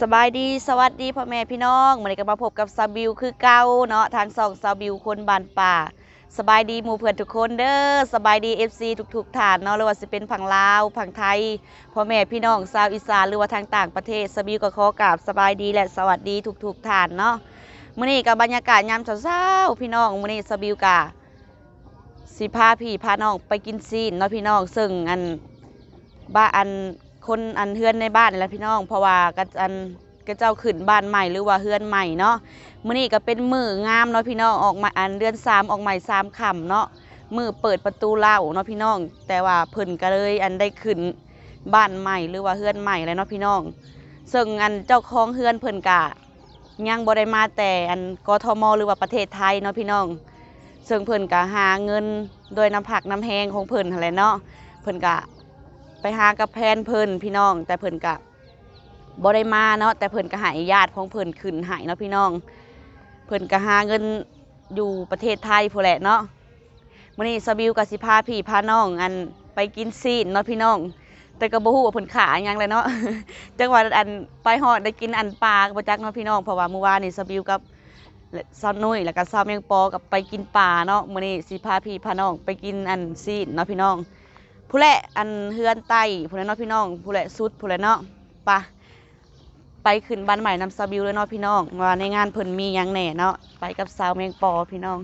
สบายดีสวัสดีพ่อแม่พี่น้องวันนี้ก็มาพบกับซาบิวคือเก่าเนาะทางสองซาบิวคนบานป่า สบายดีหมู่เพื่อนทุกคนเด้อสบายดี FC ทุกๆฐานเนาะหรือว่าสิเป็นฝั่งลาวฝั่งไทยพ่อแม่พี่น้องชาวอีสานหรือว่าทางต่างประเทศซาบิวก็ขอกราบสบายดีและสวัสดีทุกๆฐานเนาะมื้อนี้กับบรรยากาศยามเช้าๆพี่น้องมื้อนี้ซาบิวกะสิพาพี่พาน้องไปกินซีนเนาะพี่น้องซึ่งอันบ้านอัน คนอันเฮือนในบ้านนี่แหละพี่น้อง เพราะว่าก็อันก็เจ้าขึ้นบ้านใหม่หรือว่าเฮือนใหม่เนาะมื้อนี้ก็เป็นมืองามเนาะพี่น้องออกมาอันเดือนสามออกใหม่สามค่ำเนาะมือเปิดประตูเล่าเนาะพี่น้อง แต่ว่าเพิ่นก็เลยอันได้ขึ้นบ้านใหม่หรือว่าเฮือนใหม่เลยเนาะพี่น้องซึ่งอันเจ้าของเฮือนเพิ่นกะยังบ่ได้มาแต่อันกทมหรือว่าประเทศไทยเนาะพี่น้อง ซึ่งเพิ่นก็หาเงินโดยน้ำผักน้ำแหงของเพิ่นหั่นแหละเนาะเพิ่นก็ ไปหากับแพนเพิ่นพี่น้อง แต่เพิ่นกะบ่ได้มาเนาะแต่เพิ่นก็หายญาติของเพิ่นขึ้นหายเนาะพี่น้อง เพิ่นก็หาเงินอยู่ประเทศไทยพู้แหละเนาะมื้อนี้สบิวกับสิพาพี่พาน้องอันไปกินซีนเนาะพี่น้อง แต่ก็บ่ฮู้ว่าเพิ่นขาอยหยังเลยเนาะจังหวัดอันไปฮอดได้กินอันปลาบ่จักเนาะพี่น้องเพราะว่าเมื่อวานนี่สบิวกับซาวนุ้ยแล้วก็ซาวเมียงปอกับไปกินปลาเนาะมื้อนี้สิพาพี่พาน้องไปกินอันซีนเนาะพี่น้อง ผู้แหละอันเฮือนไต้ผู้แหละเนาะพี่น้องผู้แหละสุดผู้แหละเนาะไปะไปขึ้นบ้านใหม่นำซาบิวเลยเนาะพี่น้องว่าในงานเพิ่นมีหยังแหน่เนาะไปกับสาวแมงปอพี่น้อง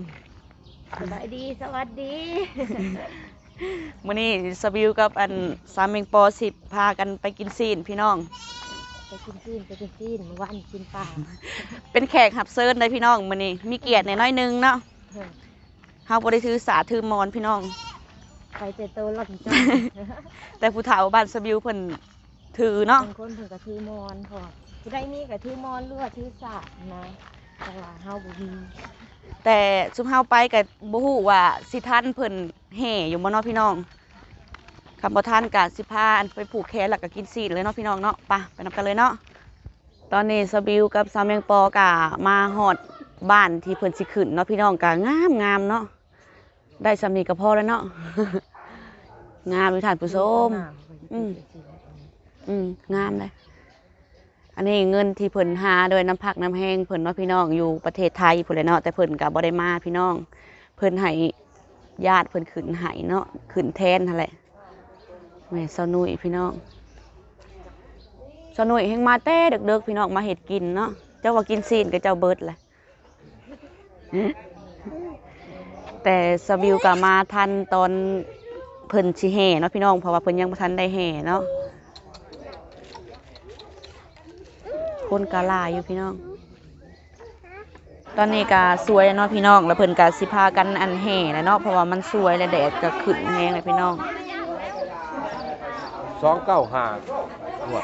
สบายดีสวัสดีมื้อนี้ซาบิวกับอันสาวแมงปอสิพากันไปกินซีนพี่น้อง ไปกินซีนไปกินซีนเมื่อวานกินปลาเป็นแขกรับเชิญเลยพี่น้องมื้อนี้มีเกียรติหน่อยๆนึงเนาะเออเฮาบ่ได้ถือสาถือมอนพี่น้อง ไปเจโตหล่อนจ้าแต่ผู้เฒ่าบ้านซาบิวเพิ่นถือเนาะบางคนเพิ่นก็ถือมอนพอผู้ใดมีก็ถือมอนหรือว่าถือสาดนะแต่ว่าเฮาบ่มีแต่ซุมเฮาไปก็บ่ฮู้ว่าสิทันเพิ่นแห่อยู่บ่เนาะพี่น้องคำบ่ทันก็สิพาอันไปผูกแขนแล้วก็กินซีดเลยเนาะพี่น้องเนาะไปไปนํกันเลยเนาะตอนนี้สบิวกับสาวแมงปอก็มาฮอดบ้านที่เพิ่นสิขึ้นเนาะพี่น้องก็งามงามเนาะ ได้สามีก็พอแล้วเนาะ งามอยู่ท่านผู้ชมอืมอืมงามเลย อันนี้เงินที่เพิ่นหาโดยน้ำพักน้ำแห้งเพิ่นเนาะพี่น้องอยู่ประเทศไทยพุ่นเลยเนาะแต่เพิ่นก็บ่ได้มาพี่น้อง เพิ่นให้ญาติเพิ่นขึ้นให้เนาะขึ้นแทนนั่นแหละแม่สาวนุ่ยพี่น้องสาวนุ่ยเฮงมาแต่เด็กๆพี่น้องมาเฮ็ดกินเนาะเจ้าว่ากินซีนกับเจ้าเบิดแหละ แต่สบิวก็มาทันตอนเพิ่นสิแห่เนาะพี่น้องเพราะว่าเพิ่นยังบ่ทันได้แห่เนาะคนกาลายอยู่พี่น้อง ตอนนี้ก็สวยแล้วเนาะพี่น้องแล้วเพิ่นก็สิพากันอันแห่แหล้วเนาะเพราะว่ามันสวยและแดดก็ขึ้นแห้งเลยพี่น้องสองเก้าห้าหมด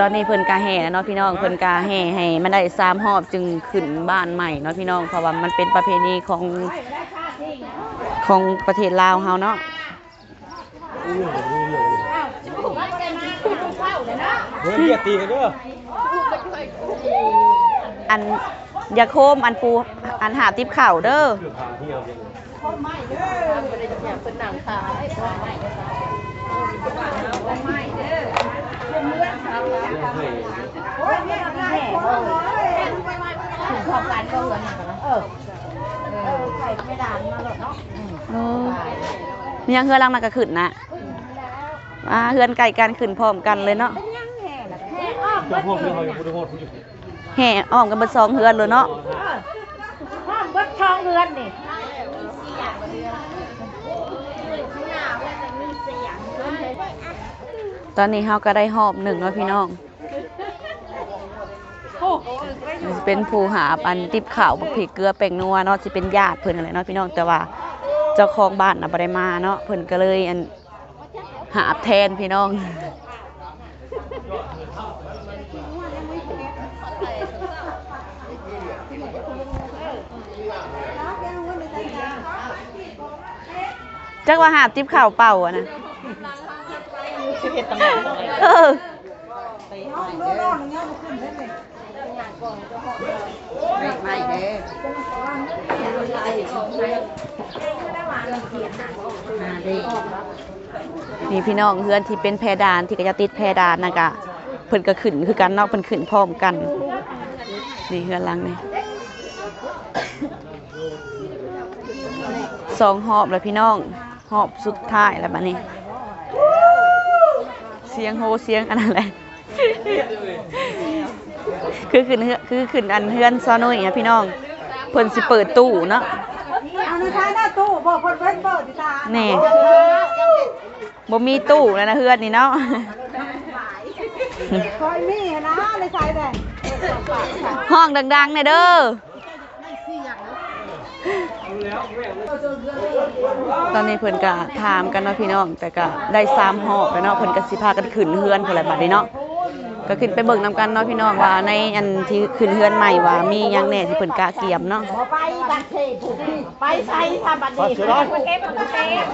ตอนนี้เพิ่นกาแห่แล้วเนาะพี่น้องเพิ่นกาแห่ให้มันได้สามรอบจึงขึ้นบ้านใหม่เนาะพี่น้องเพราะว่ามันเป็นประเพณีของของประเทศลาวเฮาเนาะเฮ้ยเรียกตีกันเด้ออันอย่าโคมอันปูอันหาติบเข่าวเด้อเรื่องหาที่เราเรี ยนขอบการก็เหมือนกันนะเออเออใส่ไม่ดานมาหรอกเนาะมียังเฮือนหลังนั้นก็ขึ้นนะอ่าเฮือนไก่กันขึ้นพร้อมกันเลยเนาะเป็นยังแห่ล่ะแห่อ้อมเจ้าพวกนี้เขาอยู่พุทธโคตรพุทธแห่อ้อมกันเบิดสองเฮือนเลยเนาะอ้อมเบิดช่องเรือนนี่ ตอนนี้เฮาก็ได้หอบหนึ่งเนาะพี่น้องสิเป็นผู้หาอันติบข่าวบักพริกเกลือแป้งนัวเนาะสิเป็นญาติเพิ่นอะไรเนาะพี่น้องแต่ว่าเจ้าของบ้านน่ะบ่ได้มาเนาะเพิ่นก็เลยอันหาบแทนพี่น้องจักว่าหาบติบข่าวเป่าอะนะ เออไม่เด้เนี่พี่น้องเฮือนที่เป็นแพดานที่ก็จะติดแพดานนะกะเพิ่นก็ขึ้นคือกันเนาะเพิ่นขึ้นพร้อมกัน นี่เฮือนหลังนี่สองหอบแล้วพี่น้องหอบสุดท้ายแล้วบัดนี้ สียงโฮเสียงอันนั้นแหละ คือขึ้นเฮือคือขึ้นอันเฮือนซอนุยนะพี่น้อง เพิ่นสิเปิดตู้เนาะเอาในท้ายหน้าตู้บอกคนเว้นเปิดดิตาแน่บ่มีตู้แล้วนะเฮือนนี่เนาะคอยมีนะในท้ายแดงห้องดังๆเนี่ยเด้อ ตอนนี้เพิ่นก็ถามกันเนาะพี่น้อง แต่ก็ได้สามหอบแล้วเนาะเพิ่นก็สิพากันขึ้นเฮือนพุ่นแหละบัดนี้เนาะก็ขึ้นไปเบิ่งนำกันเนาะพี่น้องว่าในอันที่ขึ้นเฮือนใหม่ว่ามีหยังแหน่ที่เพิ่นกะเกียมเนาะไปบัดเทผูกไปใส่ทำบัดนี้เก็บเก็บ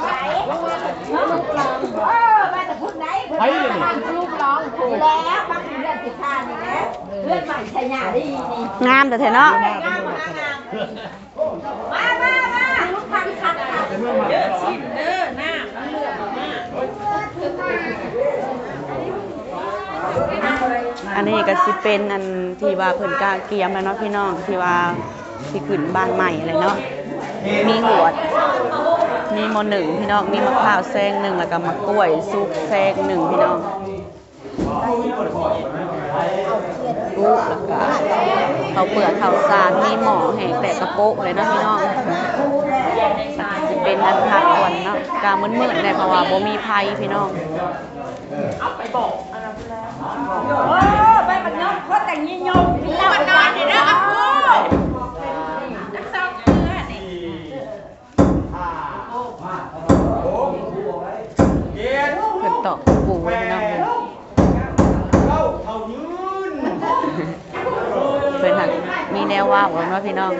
ไปลูกหลองเออมาแต่พูดไหนไปลูกหลองถูกแล้วบางเรื่องผิดพลาดนี่ แหละเรื่องใหม่ใช่หน้าดีนี่งามแต่แท้เนาะงามมากงามมามามาลูกพันคันเยอะชิมเด้อหน้าเลือดมากอันนี้ก็สิเป็นอันที่ว่าเพิ่นกะเกียมแล้วเนาะพี่น้องที่ว่าที่ขึ้นบ้านใหม่อะไรเนาะมีหวดมีโมหนึ่งพี่น้องมีมะพร้าวแซงหนึ่งแล้วก็มะกล้วยซุปแซงหนึ่งพี่น้อง ลูกแล้วก็เขาเปลือกข้าวสารมีหมอแห่งแต่กระโปะเลยนะพี่น้องจะเป็นอันพักวันเนาะกามืดๆเนี่ยเพราวะบ่มีภัยพี่น้องโอ้ไปมันยกเขาแต่งยิ่งยงพี่เล่ากันนอนนี่นะอะพูด เพิ่นตอกปูไว้พี่น้องเพิ่นหักมีแนวว่าวเนาะ พี่น้อง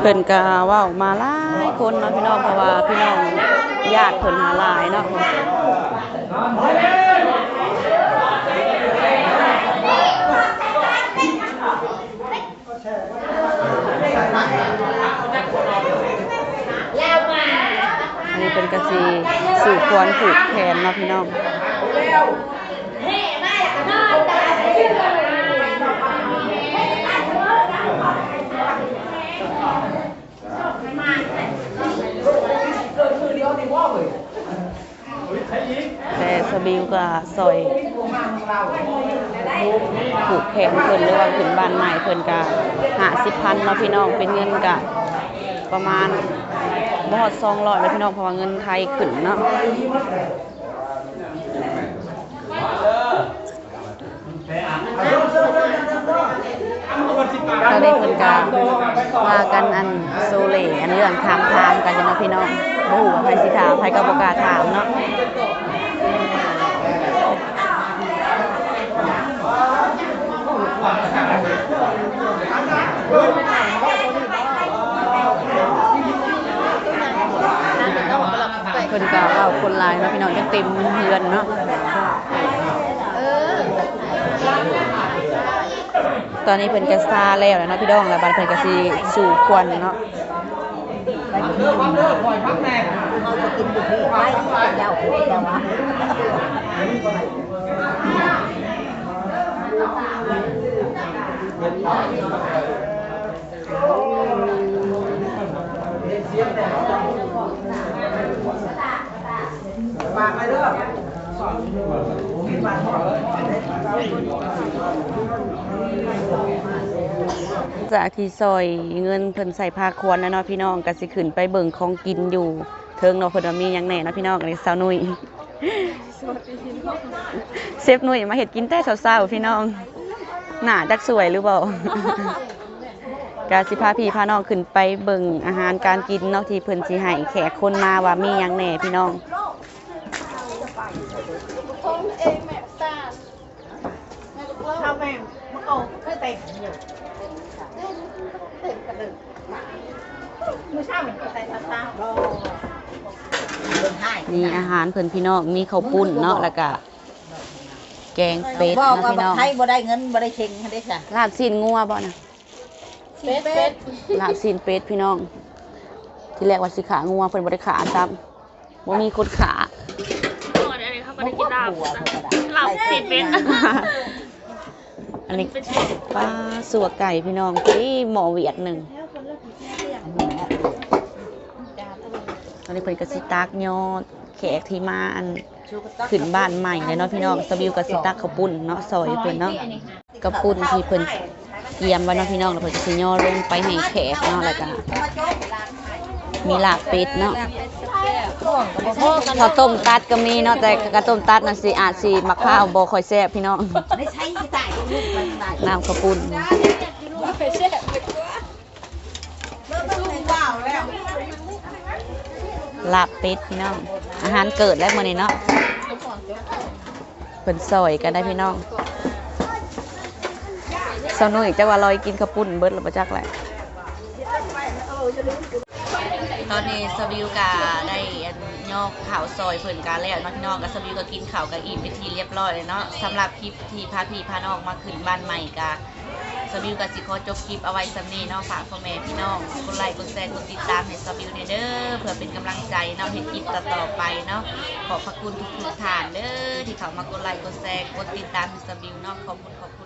เพิ่นก็ว้ามาหลายคนเนาะพี่น้องเพราะว่าพี่น้องญาติเพิ่นหาหลายเนาะอันนี้เป็นกะสีสู่ควรผูกแขนเนาะพี่น้อง แต่สบิวก็ซอยผูกแขนเพิ่นหรือว่าขึ้นบ้านใหม่เพิ่นก็หาสิบพันเนาะพี่น้องเป็นเงินกะประมาณบอดซองลอยแลยพี่น้องเพราะว่าเงินไทยขึ้นเนาะตอน นี้เพิ่นก็ว่ากันอันโซเลอันเรื่องถามทางกันอยู่เนาพี่น้องบ่ฮู้ว่าไผสิถามไผก็บ่กล้าถามเนาะเพิ่นก็เว้าคนหลายเนาะพี่น้องยังเต็มเฮือนเนาะ ตอนนี้เพิ่นก็ซาแล้วแล้วเนาะพี่น้องแล้วบัดเพิ่นก็สิสู่ควันเนาะฝากินอยู่ที่ไปเจ้าเจ้าวะ จากที่ซอยเงินเพิ่นใส่ผ้าควรแล้วเนาะพี่น้องก็สิขึ้นไปเบิ่งของกินอยู่ เทิงเนาะเพิ่นว่ามีหยังแหน่เนาะพี่น้องอันสาวนุ่ยเซฟนุ่ยมาเฮ็ดกินแต่เช้าๆพี่น้อง หน้าจักสวยหรือเปล่ากาสิพาพี่พาน้องขึ้นไปเบิ่งอาหารการกินเนาะที่เพิ่นสิให้แขกคนมาว่ามีหยังแหน่พี่น้อง ข้าวแม่มะกอกไม่เต็มอยู่เต็มกระดึกมือเช้าเหมือนกับใส่ซาซาโอ้ให้มีอาหารเพิ่นพี่น้องมีข้าวปุ้นเนาะแล้วก็แกงเป็ดเนาะพี่น้องไทยบ่ได้เงินบ่ได้เชงให้ได้จ้ะลาบซีนงัวบ่นะเป็ดเป็ดลาบซีนเป็ดพี่น้อง ที่แรกว่าสิขางัวเพิ่นบ่ได้ขาซ้ำบ่มีคนขาก่อนอันนี้เขาก็ได้กินลาบลาบซีนเป็ด อันนี้ปลาสัวไก่พี่น้องที่หมอเวียดหนึ่งตอนนี้เพิ่นก็สิตักยอดแขกที่มาอันขึ้นบ้านใหม่เลยเนาะพี่น้องสบิวก็สิตักข้าวปุ้นเนาะซอยเพิ่นเนาะข้าวปุ้นที่เพิ่นเตรียมไว้เนาะพี่น้องแล้วเพิ่นก็สิย่อลงไปให้แขกเนาะแล้วก็มีลาบเป็ดเนาะข้าวต้มตัดก็มีเนาะแต่ข้าวต้มตัดน่ะสิอาจสิมะพร้าวบ่ค่อยแซ่บพี่น้องได้ใช้ที่ใส่ลูกมั น้ำข้าวปุ้นเริ่มเป็นว้าวแล้วลาบเป็ดพี่น้อง อาหารเกิดแล้วมื้อนี้เนาะเพิ่นซอยกันได้พี่น้องเซาหนุ่ยจักว่าลอยกินข้าวปุ้นเบิดแล้วบ่จักแหละตอนนี้สบิวกาได้ นอกข่าวซอยเพิ่นกาแล้วเนาะพี่น้องก็สบิวก็กินข้าวกับอิ่มไปทีเรียบร้อยเลยเนาะสำหรับคลิปที่พาพี่พาน้องมาขึ้นบ้านใหม่กาสบิวกับสิขอจบคลิปเอาไว้สำนี้เนาะฝากพ่อแม่พี่น้องกดไลค์กดแชร์กดติดตามให้สบิวเด้อเพื่อเป็นกำลังใจเนาะให้คลิปต่อๆไปเนาะขอบพระคุณทุกๆท่านเด้อที่เขามากดไลค์กดแชร์กดติดตามให้สบิวเนาะขอบคุณขอบคุณ